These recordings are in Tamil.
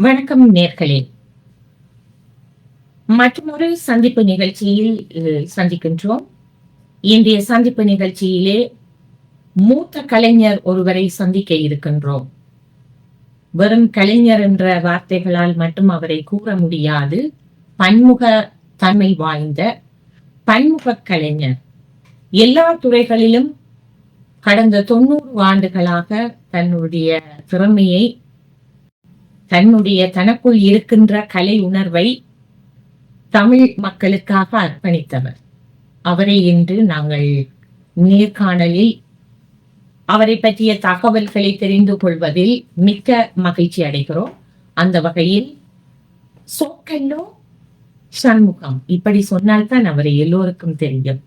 வணக்கம் நேர்களே. மற்றொரு சந்திப்பு நிகழ்ச்சியில் சந்திக்கின்றோம். இன்றைய சந்திப்பு நிகழ்ச்சியிலே மூத்த கலைஞர் ஒருவரை சந்திக்க இருக்கின்றோம். வெறும் கலைஞர் என்ற வார்த்தைகளால் மட்டும் அவரை கூற முடியாது. பன்முக தன்மை வாய்ந்த பன்முக கலைஞர். எல்லா துறைகளிலும் கடந்த தொண்ணூறு ஆண்டுகளாக தன்னுடைய திறமையை தன்னுடைய தனக்குள் இருக்கின்ற கலை உணர்வை தமிழ் மக்களுக்காக அர்ப்பணித்தவர். அவரை இன்று நாங்கள் நேர்காணலில் அவரை பற்றிய தகவல்களை தெரிந்து கொள்வதில் மிக்க மகிழ்ச்சி அடைகிறோம். அந்த வகையில் சோக்கல்லோ சண்முகம். இப்படி சொன்னால்தான் அவரை எல்லோருக்கும் தெரியும்.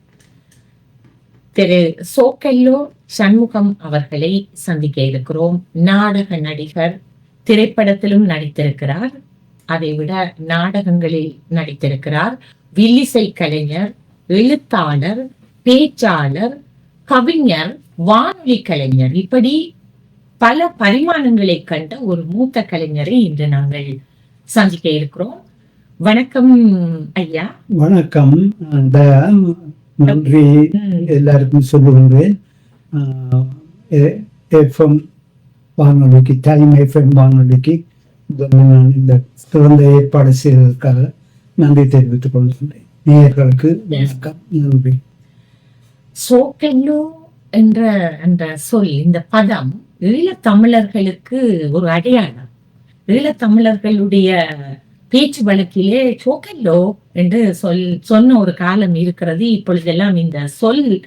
திரு சோக்கல்லோ சண்முகம் அவர்களை சந்திக்க இருக்கிறோம். நாடக நடிகர் திரைப்படத்திலும் நடித்திருக்கிறார். அதைவிட நாடகங்களில் நடித்திருக்கிறார். வில்லிசை கலைஞர் எழுத்தாளர் பேச்சாளர் கவிஞர் வானொலி கலைஞர். இப்படி பல பரிமாணங்களை கண்ட ஒரு மூத்த கலைஞரை இன்று நாங்கள் சந்திக்க இருக்கிறோம். வணக்கம் ஐயா. வணக்கம். நன்றி எல்லாருக்கும் சொல்லுகின்றேன். எஃப்எம் வானொலிக்கு டைம் எஃப்எம் வானொலிக்கு நான் இந்த சிறந்த ஏற்பாடு செய்ததற்காக நன்றி தெரிவித்துக் கொள்கின்றேன். நேயர்களுக்கு வணக்கம். நன்றி. சோக்கல்லோ என்ற அந்த சொல் இந்த பதம் ஈழத்தமிழர்களுக்கு ஒரு அடையாளம். ஈழத்தமிழர்களுடைய பேச்சு வழக்கிலே சோக்கல்லோ என்று சொல் சொன்ன ஒரு காலம் இருக்கிறது. இப்பொழுதெல்லாம் இந்த சொல்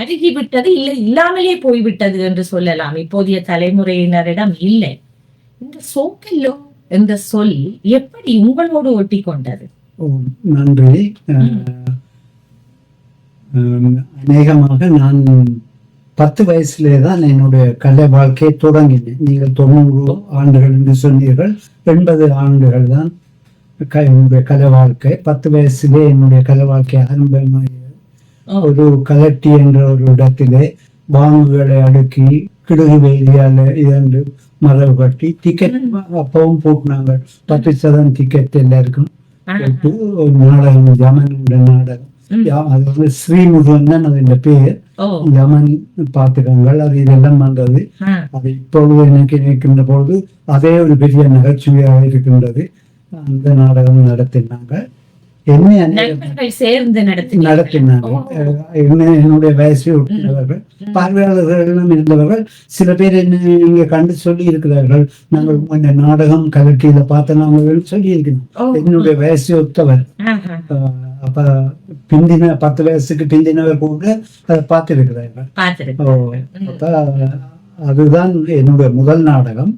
அருகிவிட்டது இல்லை இல்லாமலே போய்விட்டது என்று சொல்லலாம். இப்போதைய தலைமுறையினரிடம் இல்லை. இந்த சோக்கல்லோ என்ற சொல் எப்படி உங்களோடு ஒட்டி கொண்டது நன்றி. அநேகமாக நான் பத்து வயசுலே தான் என்னுடைய கலை வாழ்க்கையை தொடங்கினேன். நீங்கள் தொண்ணூறு ஆண்டுகள் என்று சொன்னீர்கள். எண்பது ஆண்டுகள் தான் என்னுடைய கலை வாழ்க்கை. பத்து வயசுலே என்னுடைய கலை வாழ்க்கை ஆரம்பமாகியது ஒரு கலட்டி என்ற ஒரு இடத்திலே பாங்குகளை அடுக்கி கிடுகு வேலியால இதன்று மரபு கட்டி டிக்கெட் அப்பவும் போட்டுனாங்க. பத்து சதம் டிக்கெட் எல்லாருக்கும். போட்டு ஒரு நாடகம் என்ற நாடகம். அது வந்து ஸ்ரீமுருகன் தான் அதன் பேர். ஓ. யமன் பாத்திரங்கள் அது இதெல்லாம் ஆ, அது இப்பொழுது எனக்கு நினைக்கின்ற பொழுது அதே ஒரு பெரிய நகைச்சுவையாக இருக்கின்றது. அந்த நாடகம் நடத்தினாங்க. என்னை சேர்ந்து. அஹ் என்ன என்னுடைய வயசை ஒட்டினவர்கள் பார்வையாளர்களும் இருந்தவர்கள் சில பேர் என்ன இங்க கண்டு சொல்லி இருக்கிறார்கள். நாங்கள் இந்த நாடகம் கலட்டியில பார்த்த நாங்கள் சொல்லி இருக்கிறோம். என்னுடைய வயசை ஒத்தவர். அப்ப பிந்தின பத்து வயசுக்கு பிந்தினவர் கூட அதை பார்த்திருக்கிறார்கள். அதுதான் என்னுடைய முதல் நாடகம்.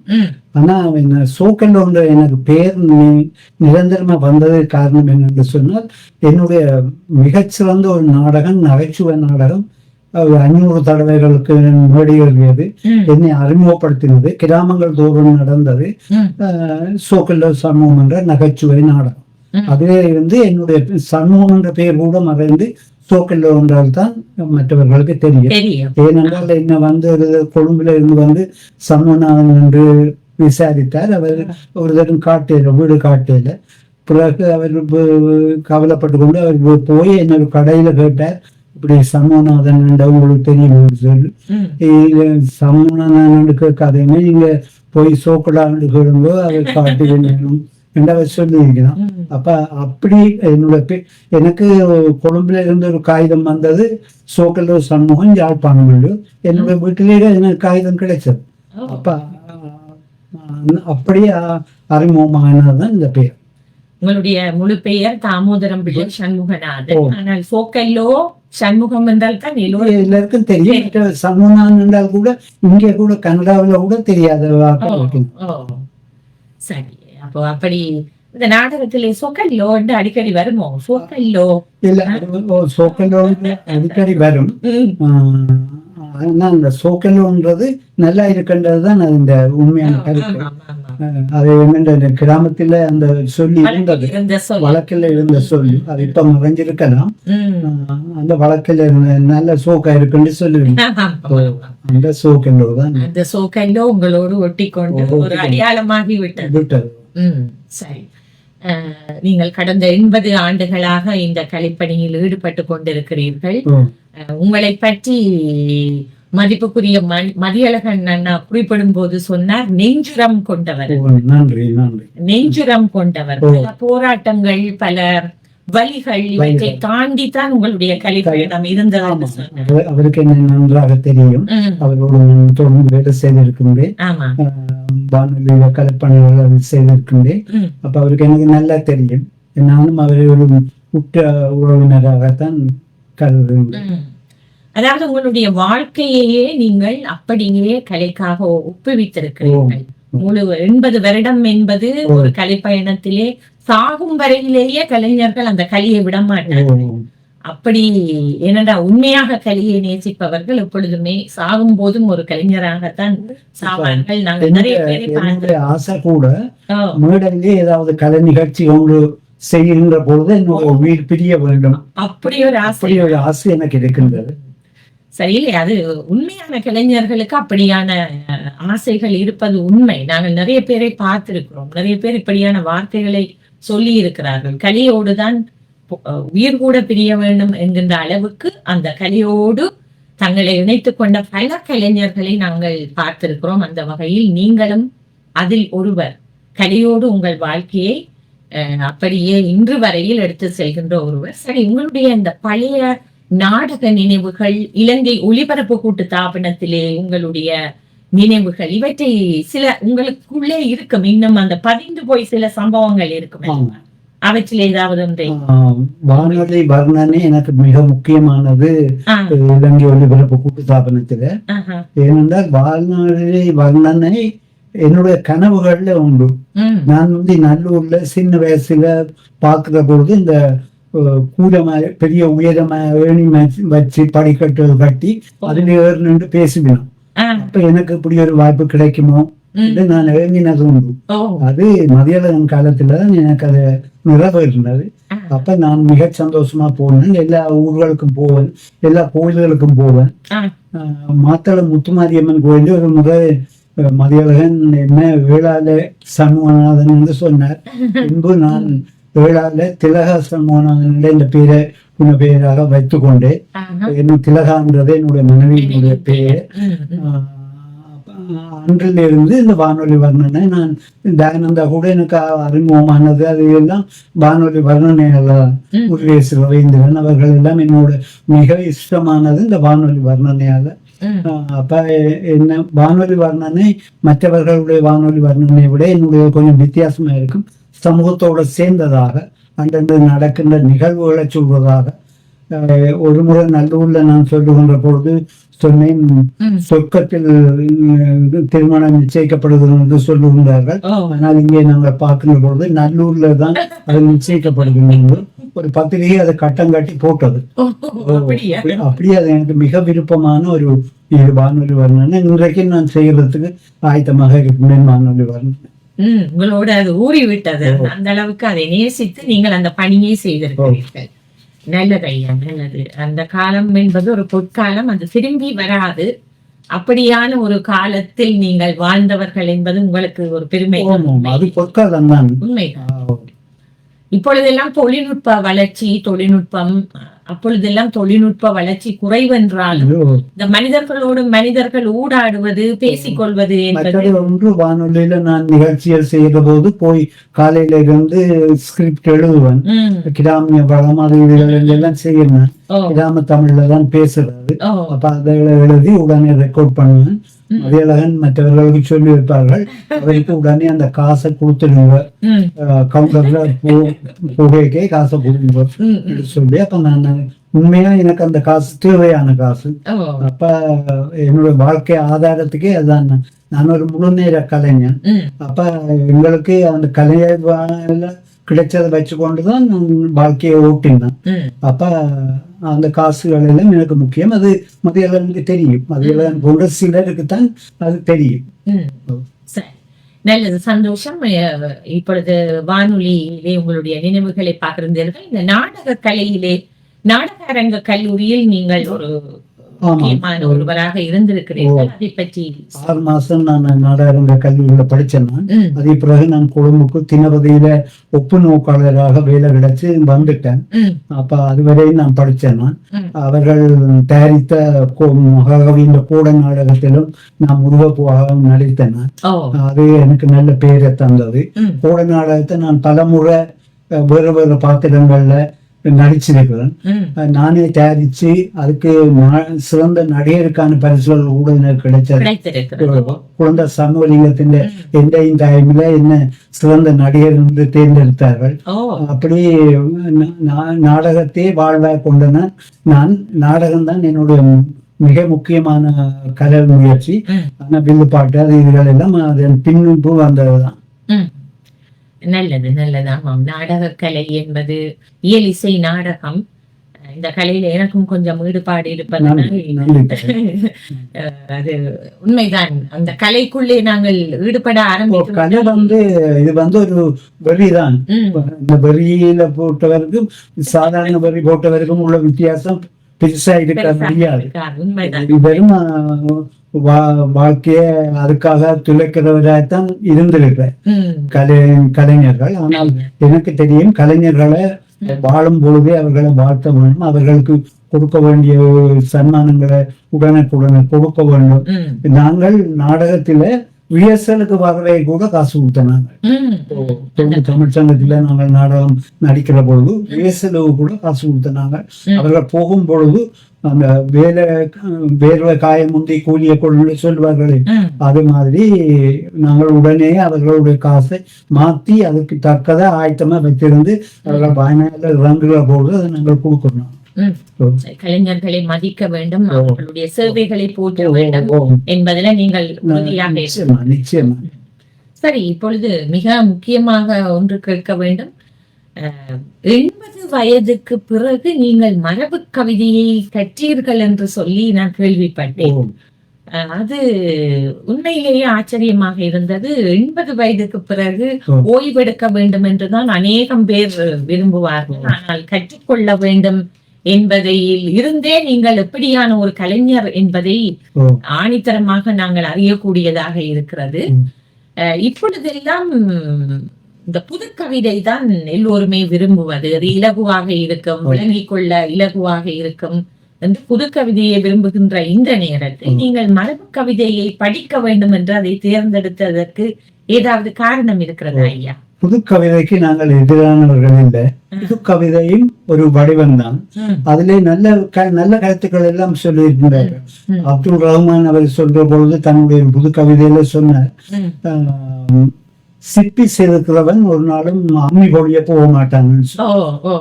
ஆனா என்ன சோக்கல் ஒன்று எனக்கு பேர் நிரந்தரமா வந்தது காரணம் என்னென்று சொன்னால் என்னுடைய மிகச்சிறந்த ஒரு நாடகம் நகைச்சுவை நாடகம் ஐநூறு தடவைகளுக்கு மேடை எழுதியது ம், என்னை அறிமுகப்படுத்தினது. கிராமங்கள் தோறும் நடந்தது. சோக்கல்ல சமூகம் என்ற நகைச்சுவை நாடகம். அதிலே இருந்து என்னுடைய சமூகம் என்ற பெயர் கூட மறைந்து சோக்கல்ல ஒன்றால் தான் மற்றவர்களுக்கு தெரியும். ஏனென்றால் என்ன வந்து கொழும்புல இருந்து வந்து சண்முகநாதன் என்று விசாரித்தார். அவர் ஒரு தரம் காட்டையில வீடு காட்டையில பிறகு அவர் கவலைப்பட்டு கொண்டு அவர் போய் என்னோட கடையில கேட்டார். இப்படி சண்முகநாதன் என்ற உங்களுக்கு தெரியும் சொல்லி. சண்முகநாதன் கேட்காதீங்க நீங்க போய் சோக்கலாண்டு கேளுங்க அவர் காட்டி வேணும் என்று அவர் சொல்லியிருக்கிறான். ம். அப்ப அப்படி என்னோட எனக்கு கொழும்புல இருந்து ஒரு காகிதம் வந்தது. சோக்கல் சண்முகம் யாழ்ப்பாணம் என்னோட வீட்டிலேயே எனக்கு காகிதம் கிடைச்சது. அப்ப அஹ், அப்படியே அறிமுகமானதுதான் இந்த பேர் உங்களுடைய முழு பெயர் தாமோதரம் பிள்ளை சண்முகநாதன். ஆனால் சோக்கல்லோ சண்முகம் என்றால் தான் எல்லாருக்கும் தெரியும். சண்முகநாதன் என்றால் கூட இங்கே கூட கனடாவில் கூட தெரியாத. சரி. அப்போ அப்படி இந்த நாடகத்திலே சொக்கல்லோ என்று அடிக்கடி வருமோ சொக்கல்லோ இல்ல சோக்கல் அடிக்கடி வரும் ஆனா அந்த சோக்கல்ன்றது நல்லா இருக்கின்றது தான் அது இந்த உண்மையான கருத்து அது என்னென்ற கிராமத்தில் அந்த சொல்லி இருந்தது வழக்கில் இருந்த சொல்லி அது இப்ப மறைஞ்சிருக்கலாம் ம். அஹ் அந்த வழக்கில் இருந்த நல்ல சோக்கா இருக்குன்னு சொல்லுவீங்க. அந்த சோக்கென்றோடு தான் அந்த சோக்கல்லோ உங்களோடு ஒட்டி கொண்டு ஒரு அடையாளமாகி விட்டது விட்டது ம். சரி. நீங்கள் கடந்த எண்பது ஆண்டுகளாக இந்த கலைப்பணியில் ஈடுபட்டு கொண்டிருக்கிறீர்கள். உங்களை பற்றி மதிப்புக்குரிய மதியழகன் அண்ணா குறிப்பிடும் போது சொன்னார் நெஞ்சுரம் கொண்டவர். நெஞ்சுரம் கொண்டவர். போராட்டங்கள் பல வழிகள் இவற்றை தாண்டி தான் உங்களுடைய கலைப்பயணம் இருந்தது அவருக்கு என்ன நன்றாக தெரியும். அவரோடு தொடர்ந்து வேலை செய்திருக்கின்றேன் வானொலியில செய்திருக்கின்றேன் அப்ப அவருக்கு எனக்கு நல்லா தெரியும். நானும் அவரை ஒரு உற்ற உறவினராகத்தான் கருதுகிறேன். ம். அதாவது உங்களுடைய வாழ்க்கையையே நீங்கள் அப்படியே கலைக்காக ஒப்புவித்திருக்கிறீர்கள். முழு எண்பது வருடம் என்பது ஒரு கலை பயணத்திலே சாகும் வரையிலேயே கலைஞர்கள் அந்த கலையை விட மாட்டார்கள். ஓ, அப்படி என்னடா உண்மையாக கலையை நேசிப்பவர்கள் எப்பொழுதுமே சாகும் போதும் ஒரு கலைஞராகத்தான் சாவார்கள். நாங்கள் நிறைய பேரை ஆசை கூட மேடையிலே ஏதாவது கலை நிகழ்ச்சி ஒன்று செய்கின்ற பொழுது என்னுடைய உயிர் பிரிய வேண்டும். அப்படி ஒரு ஆசை. அப்படி ஒரு ஆசை எனக்கு இருக்கின்றது. சரி அது உண்மையான கலைஞர்களுக்கு அப்படியான ஆசைகள் இருப்பது உண்மை. நாங்கள் நிறைய பேரை பார்த்திருக்கிறோம். நிறைய பேர் இப்படியான வார்த்தைகளை சொல்லி இருக்கிறார்கள். கலையோடு தான் உயிர் கூட பிரிய வேண்டும் என்கின்ற அளவுக்கு அந்த கலையோடு தங்களை இணைத்துக் கொண்ட பல கலைஞர்களை நாங்கள் பார்த்திருக்கிறோம். அந்த வகையில் நீங்களும் அதில் ஒருவர். கலையோடு உங்கள் வாழ்க்கையை அஹ், அப்படியே இன்று வரையில் எடுத்து செல்கின்ற ஒருவர். சரி உங்களுடைய இந்த பழைய நாடக நினைவுகள் இலங்கை ஒளிபரப்பு கூட்டு தாபனத்திலே உங்களுடைய நினைவுகள் இவற்றை சில உங்களுக்குள்ளே இருக்கும். இன்னும் அந்த பதிந்து போய் சில சம்பவங்கள் இருக்கும். அவற்றில் ஏதாவது ஒன்றை? வானொலி வர்ணனை எனக்கு மிக முக்கியமானது இலங்கை ஒலிபரப்பு கூட்டு ஸ்தாபனத்துல ஆஹா, ஏனென்றால் வானொலி வர்ணனை என்னுடைய கனவுகள்ல உண்டு. நான் வந்து நல்லூர்ல சின்ன வயசுல பார்க்கிற பொழுது இந்த அஹ், கூடமா பெரிய உயரமா ஏணி வச்சு- படிக்கட்டுகள் கட்டி அதுல ஏறி நின்று பேசுவேன் அப்ப எனக்கு இப்படி ஒரு வாய்ப்பு கிடைக்குமோ நான் ஏங்கினது உண்டு அது மதியாளன் காலத்துல தான் எனக்கு அது நிறைவேறினது அப்ப நான் மிக சந்தோஷமா போனேன் எல்லா ஊர்களுக்கும் போவேன் எல்லா கோயில்களுக்கும் போவேன் மாத்தளம் முத்துமாரியம்மன் கோயில் ஒரு முறை மதியழகன் என்ன வேளாள சண்முகநாதன் என்று சொன்னார் பின்பு நான் வேளாள திலகா சண்முகநாதன் என்ற பேரை உன்ன பெயராக வைத்துக் கொண்டேன் ஆஹா, இன்னும் திலகான்றது என்னுடைய மனைவியினுடைய பெயர். அன்றிலிருந்து இந்த வானொலி வர்ணனை நான் தயானந்தா கூட எனக்கு அறிமுகமானது. அது எல்லாம் வானொலி வர்ணனைகள் ம். முருகேசு ரவீந்திரன் அவர்கள் எல்லாம் என்னோட மிக இஷ்டமானது இந்த வானொலி வர்ணனையால. அப்ப என்ன வானொலி வர்ணனை மற்றவர்களுடைய வானொலி வர்ணனை விட என்னுடைய கொஞ்சம் வித்தியாசமா இருக்கும். சமூகத்தோட சேர்ந்ததாக அந்தந்த நடக்கின்ற நிகழ்வுகளை சொல்வதாக ஒரு முறை நல்லூர்ல நான் சொல்லுகின்ற பொழுது சொன்னேன். சொர்க்கத்தில் திருமணம் நிச்சயிக்கப்படுகிறது என்று சொல்லுகின்றார்கள். ஆனால் இங்கே நாங்கள் பார்க்கின்ற பொழுது நல்லூர்ல தான் அது நிச்சயிக்கப்படுகின்றது. ஒரு பத்திரிகை அதை கட்டம் கட்டி போட்டது. அப்படியா? அப்படி- அப்படியே அது எனக்கு மிக விருப்பமான ஒரு வானொலி வர்ணனை. இன்றைக்கு நான் செய்யறதுக்கு ஆயத்தமாக இருக்கின்றேன் வானொலி வர்ணனை. ம், உங்களோட அது ஊறி விட்டது. அந்த அளவுக்கு அதை நேசித்து நீங்கள் அந்த பணியை செய்திருக்கிறீர்கள். நல்லது ஐயா நல்லது. அந்த காலம் என்பது ஒரு பொற்காலம் அது திரும்பி வராது. அப்படியான ஒரு காலத்தில் நீங்கள் வாழ்ந்தவர்கள் என்பது உங்களுக்கு ஒரு பெருமை. உண்மைதான் இப்பொழுதெல்லாம் தொழில்நுட்ப வளர்ச்சி தொழில்நுட்பம் அப்பொழுதெல்லாம் தொழில்நுட்ப வளர்ச்சி குறைவென்றாலும் இந்த மனிதர்களோடு மனிதர்கள் ஊடாடுவது பேசிக்கொள்வது என்பது ஒன்று வானொலியில நான் நிகழ்ச்சிகள் செய்கிற போது போய் காலையில இருந்து ஸ்கிரிப்ட் எழுதுவேன். கிராமிய வளம் அது எல்லாம் செய்யணும் கிராம தமிழ்ல தான் பேசுறது. அப்ப அதை எழுதி உடனே ரெக்கார்ட் பண்ணுவேன். மதியழகன் மற்றவர்களுக்கு சொல்லி வைப்பார்கள் அவருக்கு உடனே அந்த காசை கொடுத்துடுங்க கவுண்டர்ல புகைக்கே காசை கொடுங்க சொல்லி அப்ப நான் உண்மையா எனக்கு அந்த காசு தேவையான காசு. அப்ப என்னோட வாழ்க்கை ஆதாரத்துக்கே அதான். நான். ஒரு முழு நேர கலைஞன் அப்ப எங்களுக்கு அந்த கலையை கிடைச்சதை வச்சுக்கொண்டு தான் நான் வாழ்க்கையை ஓட்டினேன். அப்ப அந்த காசுகள் எல்லாம் எனக்கு முக்கியம். அது மதியழகனுக்கு தெரியும். மதியழகன் போன்ற சிலருக்கு தான் அது தெரியும். நல்லது. சந்தோஷம். இப்பொழுது வானொலியிலே உங்களுடைய நினைவுகளை பகிர்ந்தீர்கள். இந்த நாடக கலையிலே நாடக அரங்க கல்லூரியில் நீங்கள் ஒரு முக்கியமான ஒருவராக இருந்திருக்கிறீர்கள். அதை பற்றி ஆறு மாசம் நான் நாடாளுமன்ற கல்வியில படிச்சேன் அதே பிறகு நான் கொழும்புக்கு தினபதியில ஒப்பு நோக்காளராக வேலை கிடைச்சு வந்துட்டேன். அப்ப அதுவரையும் நான் படிச்சேன். அவர்கள் தயாரித்த மகாகவியின் கூட நாடகத்திலும் நான் முருகப்பூவாக நடித்தேன் அது எனக்கு நல்ல பேரை தந்தது. கூட நாடகத்தை நான் பலமுறை வேறு வேறு பாத்திரங்கள்ல நடிச்சிருக்கிறேன் நானே தயாரிச்சு அதுக்கு சிறந்த நடிகருக்கான பரிசுகள் கூட எனக்கு கிடைச்சது குழந்தை சண்முகலிங்கத்தின் ம். எந்த டைம்ல என்ன சிறந்த நடிகர் என்று தேர்ந்தெடுத்தார்கள். அப்படி நாடகத்தையே வாழ்வாய் கொண்டன நான் நாடகம் தான் என்னுடைய மிக முக்கியமான கலை முயற்சி. ஆனா வில்லுப்பாட்டு அது இதுகள் எல்லாம் அதன் பின்பு வந்ததுதான். நல்லது நல்லது. ஆமாம். நாடகக்கலை என்பது இயல் இசை நாடகம். இந்த கலையில எனக்கும் கொஞ்சம் ஈடுபாடு இருப்பதனால் அது உண்மைதான். அந்த கலைக்குள்ளே நாங்கள் ஈடுபட ஆரம்பிக்கும் கலை வந்து இது வந்து ஒரு வெறிதான் ம், இந்த வெறியில போட்டவருக்கும் சாதாரண வெறி போட்டவருக்கும் உள்ள வித்தியாசம் பெருசா இருக்க முடியாது. வெறும் வா- வாழ்க்கைய அதுக்காக துளைக்கிறவராகத்தான் இருந்திருக்கிறேன் கலை கலைஞர்கள். ஆனால் எனக்கு தெரியும் கலைஞர்களை வாழும் பொழுதே அவர்களை வாழ்த்த வேண்டும். அவர்களுக்கு கொடுக்க வேண்டிய சன்மானங்களை உடனுக்குடனே கொடுக்க வேண்டும். நாங்கள் நாடகத்தில ரிஹர்சலுக்கு வரவே கூட காசு கொடுத்தனாங்க தமிழ் சங்கத்துல நாங்கள் நாடகம் நடிக்கிற பொழுது ரிஹர்சலுக்கு கூட காசு கொடுத்தனாங்க. அவர்கள் போகும் பொழுது அந்த வேலை வேர்வை காயம் முந்தி கூலிய கொள்ளு சொல்வார்களே. அது மாதிரி நாங்கள் உடனே அவர்களுடைய காசை மாத்தி அதுக்கு தக்கதா ஆயத்தமா வைத்திருந்து அவர்கள் பயனால இறங்குற பொழுது அதை நாங்கள் கொடுக்கணும். கலைஞர்களை மதிக்க வேண்டும் அவர்களுடைய சேவைகளை போற்ற வேண்டும் என்பதில் நீங்கள் உறுதியாக சரி இப்பொழுது மிக முக்கியமாக ஒன்று கேட்க வேண்டும். எண்பது வயதுக்கு பிறகு நீங்கள் மரபு கவிதையை கற்றீர்கள் என்று சொல்லி நான் கேள்விப்பட்டேன். அது உண்மையிலேயே ஆச்சரியமாக இருந்தது. எண்பது வயதுக்கு பிறகு. ஓய்வெடுக்க வேண்டும் என்றுதான் அநேகம் பேர் விரும்புவார்கள். ஆனால் கற்றுக்கொள்ள வேண்டும் என்பதில் இருந்தே நீங்கள் எப்படியான ஒரு கலைஞர் என்பதை ஆணித்தரமாக நாங்கள் அறியக்கூடியதாக இருக்கிறது. இப்பொழுதெல்லாம் இந்த புதுக்கவிதை தான் எல்லோருமே விரும்புவது. அது இலகுவாக இருக்கும் விளங்கிக் கொள்ள இலகுவாக இருக்கும் என்று புதுக்கவிதையை விரும்புகின்ற இந்த நேரத்தில் நீங்கள் மரபு கவிதையை படிக்க வேண்டும் என்று அதை தேர்ந்தெடுத்ததற்கு ஏதாவது காரணம் இருக்கிறதா ஐயா? புது கவிதைக்கு நாங்கள் எதிரானவர்கள் இல்லை. புது கவிதையும் ஒரு வடிவம் தான். அதிலே நல்ல நல்ல கருத்துக்கள் எல்லாம் சொல்லியிருக்கிறார்கள். ம். அப்துல் ரஹ்மான் அவர் சொல்ற பொழுது தன்னுடைய புது கவிதையில சொன்னார் சிப்பி செதுக்கிறவன் ஒரு நாளும் அம்மி பொழிய போக மாட்டாங்கன்னு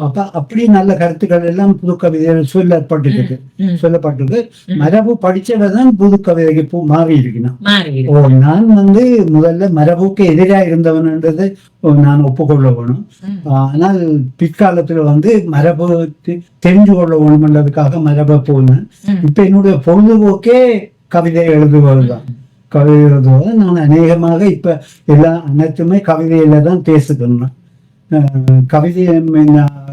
அப்ப அப்படி நல்ல கருத்துக்கள் எல்லாம் புது கவிதையில் சொல்லப்பட்டிருக்கு சொல்லப்பட்டிருக்கு. மரபு படிச்சவன் தான் புது கவிதைக்கு போ மாறி இருக்கணும் ஓ நான் வந்து முதல்ல மரபுக்கு எதிராக இருந்தவன்ன்றது நான் ஒப்புக்கொள்ள வேணும். ஆனால் பிற்காலத்துல வந்து மரபு தெரிஞ்சு கொள்ள வேணும்ன்றதுக்காக மரபை போனேன். இப்ப என்னுடைய பொழுதுபோக்கே கவிதை எழுதுவதுதான். கவிதை எழுதுவது நான் அநேகமாக இப்ப எல்லா அனைத்துமே கவிதையில தான் பேசுகிறேன் கவிதை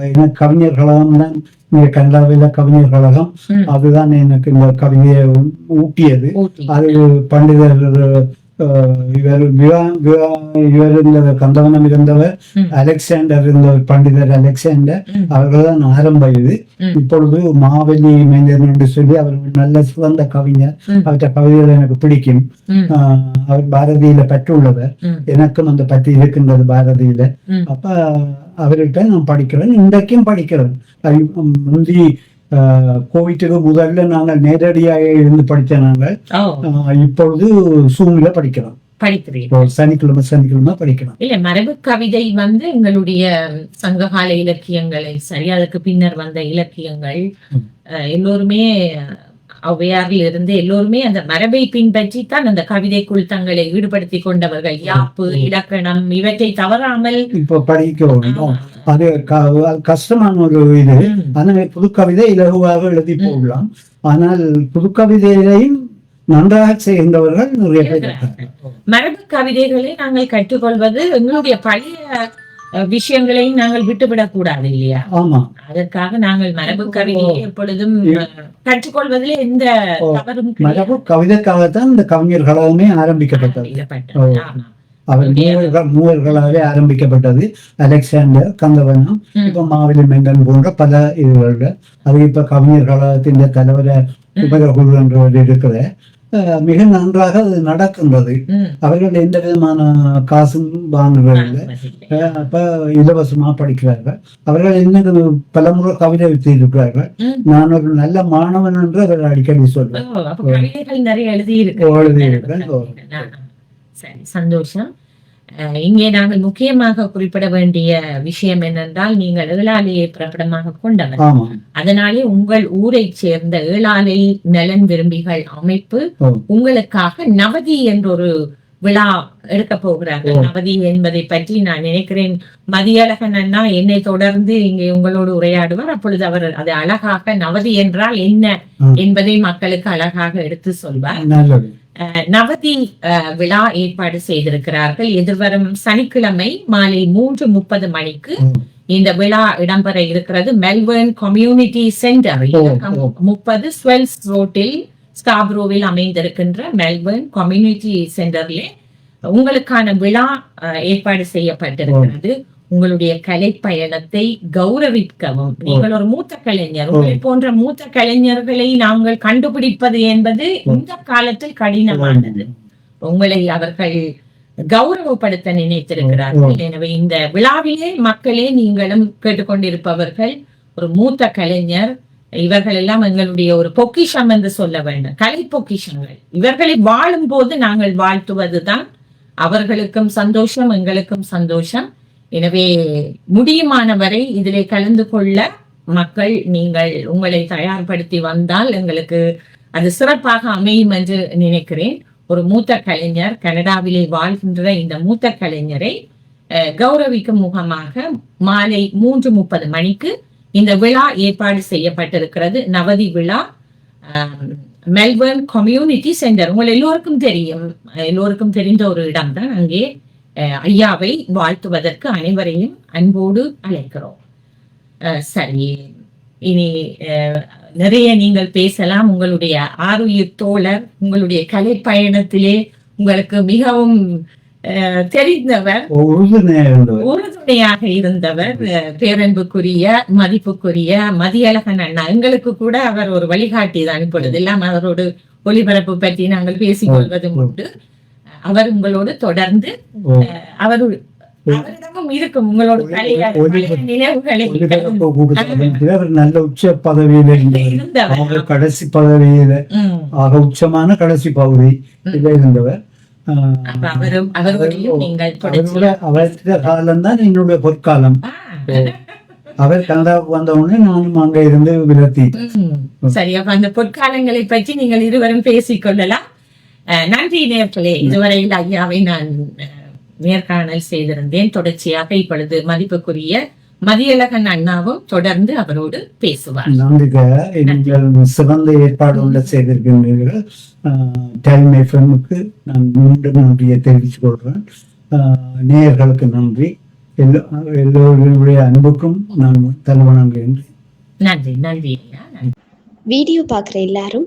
எனக்கு கவிஞர் கழகம் தான் இங்க கனடாவில் கவிஞர் கழகம். அதுதான் எனக்கு இந்த கவிதையை ஊட்டியது ஊட்டி. அது பண்டிதர் இவர் விவா- விவா- இவர் இந்த கந்தவனம் இருந்தவர். அலெக்சாண்டர் இருந்தவர் பண்டிதர் அலெக்சாண்டர். அவர்கள் தான் ஆரம்ப இது. இப்பொழுது மாவலி மேந்தன் என்று சொல்லி அவர் நல்ல சிறந்த கவிஞர். அவற்றை கவிதைகள் எனக்கு பிடிக்கும் அவர் பாரதியில பற்றுள்ளவர் எனக்கும் அந்த பற்றி இருக்கின்றது பாரதியில. அப்ப அவர்கிட்ட நான் படிக்கிறேன் இன்றைக்கும் படிக்கிறேன் முந்தி கோவிட்டுக்கு முதல்ல நாங்கள் நேரடியாக இருந்து படித்த நாங்கள் இப்பொழுது சூழ்நிலை படிக்கிறோம் இப்போ சனிக்கிழமை சனிக்கிழமை படிக்கிறோம் இல்ல மரபு கவிதை வந்து எங்களுடைய சங்ககால இலக்கியங்களை சரி அதுக்கு பின்னர் வந்த இலக்கியங்கள் எல்லோருமே ஔவையாரில் இருந்து எல்லோருமே அந்த மரபை பின்பற்றி தான் அந்த கவிதைக்குள் தங்களை ஈடுபடுத்தி கொண்டவர்கள். யாப்பு இலக்கணம் இவற்றை தவறாமல் இப்போ படிக்க வேண்டும் அது கஷ்டமான ஒரு இது. ஆனால் புது கவிதை இலகுவாக எழுதி போடலாம். ஆனால் புது கவிதையையும் நன்றாக செய்கின்றவர்கள் நிறைய பேர் மரபு கவிதைகளை நாங்கள் கற்றுக்கொள்வது எங்களுடைய பழைய விஷயங்களையும் நாங்கள் விட்டுவிடக் கூடாது இல்லையா? ஆமா. அதற்காக நாங்கள் மரபு கவிதையை எப்பொழுதும் கற்றுக்கொள்வதில் எந்த தவறும் மரபு கவிதைக்காகத்தான் இந்த கவிஞர் கழகமே ஆரம்பிக்கப்பட்டது. அவர் மூவர்கள் மூவர்களாலே ஆரம்பிக்கப்பட்டது. அலெக்சாண்டர் கந்தவனம் இப்ப மாவிலி மெங்கன் போன்ற பல இதுகள் அது இப்ப கவிஞர் கழகத்தின் தலைவர உபயகுரு என்றவர் இருக்கிற மிக நன்றாக அது நடக்கின்றது. அவர்கள் எந்த விதமான காசும் வாங்குவதில்லை அப்ப இலவசமா படிக்கிறார்கள். அவர்கள் இன்னும் பலமுறை கவிதை வைத்திருக்கிறார்கள் நான் ஒரு நல்ல மாணவன் என்று அவர் அடிக்கடி சொல்றேன் எழுதியிருக்கிறேன். சரி சந்தோஷம். இங்கே நாங்கள் முக்கியமாக குறிப்பிட வேண்டிய விஷயம் என்னென்றால் நீங்கள் ஏழாலையை பிரபலமாக கொண்டவர். அதனாலே உங்கள் ஊரைச் சேர்ந்த ஏழாலை நலன் விரும்பிகள் அமைப்பு. உங்களுக்காக நவதி என்ற ஒரு விழா எடுக்க போகிறார்கள். நவதி என்பதை பற்றி நான் நினைக்கிறேன் மதியழகன் அண்ணா என்னை தொடர்ந்து இங்கே உங்களோடு உரையாடுவார். அப்பொழுது அவர் அது அழகாக நவதி என்றால் என்ன. என்பதை மக்களுக்கு அழகாக எடுத்து சொல்வார். நவதி விழா ஏற்பாடு செய்திருக்கிறார்கள் எதிர்வரும் சனிக்கிழமை மாலை மூன்று முப்பது மணிக்கு. இந்த விழா இடம்பெற இருக்கிறது மெல்பர்ன் கம்யூனிட்டி சென்டர். முப்பது ஸ்வெல்ஸ் ரோட்டில் ஸ்டாப்ரோவில் அமைந்திருக்கின்ற மெல்பர்ன் கம்யூனிட்டி சென்டர்ல உங்களுக்கான விழா ஏற்பாடு செய்யப்பட்டிருக்கிறது உங்களுடைய கலை பயணத்தை கௌரவிக்கவும் நீங்கள் ஒரு மூத்த கலைஞர். உங்களை போன்ற மூத்த கலைஞர்களை நாங்கள் கண்டுபிடிப்பது என்பது இந்த காலத்தில் கடினமானது. உங்களை அவர்கள் கௌரவப்படுத்த நினைத்திருக்கிறார்கள். எனவே இந்த விழாவிலே மக்களே நீங்களும் கேட்டுக்கொண்டிருப்பவர்கள் ஒரு மூத்த கலைஞர் இவர்கள் எல்லாம் எங்களுடைய ஒரு பொக்கிஷம் என்று சொல்ல வேண்டும். கலை பொக்கிஷங்கள். இவர்களை வாழும் போது நாங்கள் வாழ்த்துவதுதான். அவர்களுக்கும் சந்தோஷம் எங்களுக்கும் சந்தோஷம். எனவே முடியுமான வரை இதிலே கலந்து கொள்ள மக்கள் நீங்கள் உங்களை தயார்படுத்தி வந்தால் எங்களுக்கு அது சிறப்பாக அமையும் என்று நினைக்கிறேன். ஒரு மூத்த கலைஞர் கனடாவிலே வாழ்கின்ற இந்த மூத்த கலைஞரை கௌரவிக்கும் முகமாக மாலை மூன்று முப்பது மணிக்கு இந்த விழா ஏற்பாடு செய்யப்பட்டிருக்கிறது. நவதி விழா மெல்பர்ன் கம்யூனிட்டி சென்டர். உங்கள் எல்லோருக்கும் தெரியும். எல்லோருக்கும் தெரிந்த ஒரு இடம்தான் அங்கே. ஐயாவை வாழ்த்துவதற்கு அனைவரையும் அன்போடு அழைக்கிறோம். சரி இனி நிறைய நீங்கள் பேசலாம். உங்களுடைய ஆருயிர் தோழர் உங்களுடைய கலை பயணத்திலே உங்களுக்கு மிகவும் தெரிந்தவர் உறுதுணையாக இருந்தவர் பேரன்புக்குரிய மதிப்புக்குரிய மதியழகன் அண்ணா. எங்களுக்கு கூட அவர் ஒரு வழிகாட்டி தான் இப்பொழுது எல்லாம் அவரோடு ஒளிபரப்பு பற்றி நாங்கள் பேசிக் கொள்வதும் உண்டு. அவர் உங்களோடு தொடர்ந்து. அவர் அவரிடமும் இருக்கும் உங்களோட அவர் நல்ல உச்ச பதவியில அவங்க கடைசி பதவியில. ஆக உச்சமான கடைசி பகுதி இதுல இருந்தவர். அவருடைய காலம் தான் என்னுடைய பொற்காலம். அவர் கனடாவுக்கு வந்த உடனே நானும் அங்க இருந்து விலத்தி ம். சரி அப்ப அந்த பொற்காலங்களை பற்றி நீங்கள் இருவரும் பேசிக் கொள்ளலாம். அஹ், நன்றி நேர்களே. இதுவரையில் ஐயாவை நான் நேர்காணல் செய்திருந்தேன். தொடர்ச்சியாக இப்பொழுது மதிப்புக்குரிய மதியழகன் அண்ணாவும் தொடர்ந்து அவரோடு பேசுவார். நன்றிக சிறந்த ஏற்பாடு உள்ள செய்திருக்கின்றீர்கள். டைம் எஃப்எம்முக்கு நான் மீண்டும் நன்றியை தெரிவித்துக் கொள்கிறேன். ஆஹ், நேயர்களுக்கு நன்றி. எல்லோ எல்லோருடைய அன்புக்கும் நான் தலைவணங்குகின்றேன் நன்றி நன்றி ஐயா. நன்றி. வீடியோ பார்க்குற எல்லாரும்